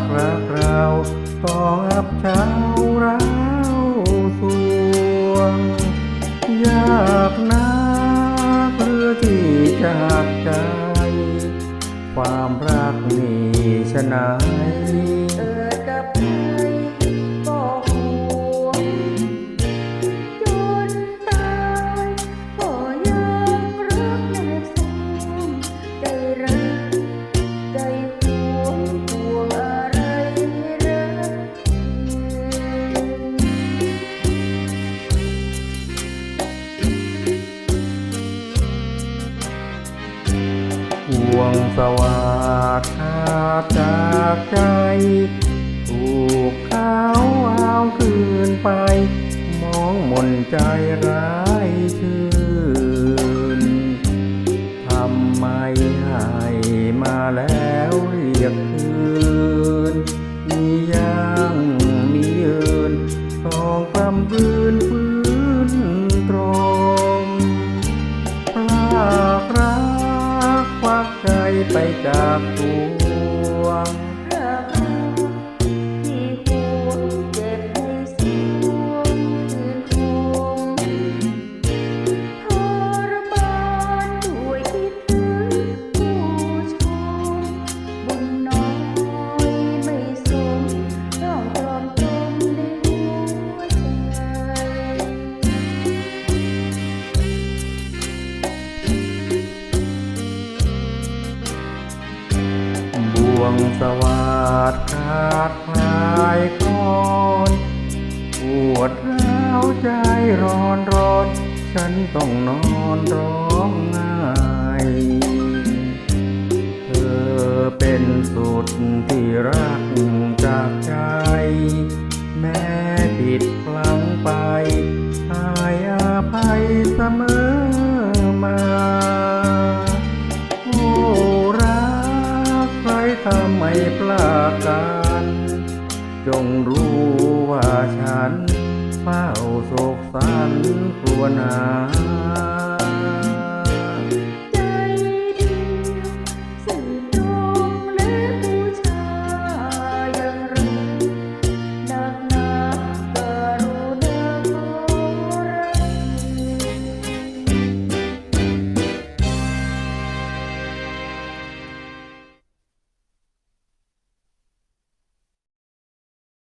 ากรักเราต้องอับเช้าเราสวง ยากนักเรือที่จากใจ ความรักนี่ชะไหนะเกิ ห่วงสวาดขาดจากใจถูกเขาเอาคืนไป มองมนใจร้ายชื่อ จากตัว สวาดขาดคลายคอนปวดร้าวใจร้อนร้อน ฉันต้องนอนร้องไห้เธอเป็นสุดที่รักจากใจ แม้ผิดพลังไปอายอภัยเสมอ จงรู้ว่าฉันเฝ้าโศกสันครวนา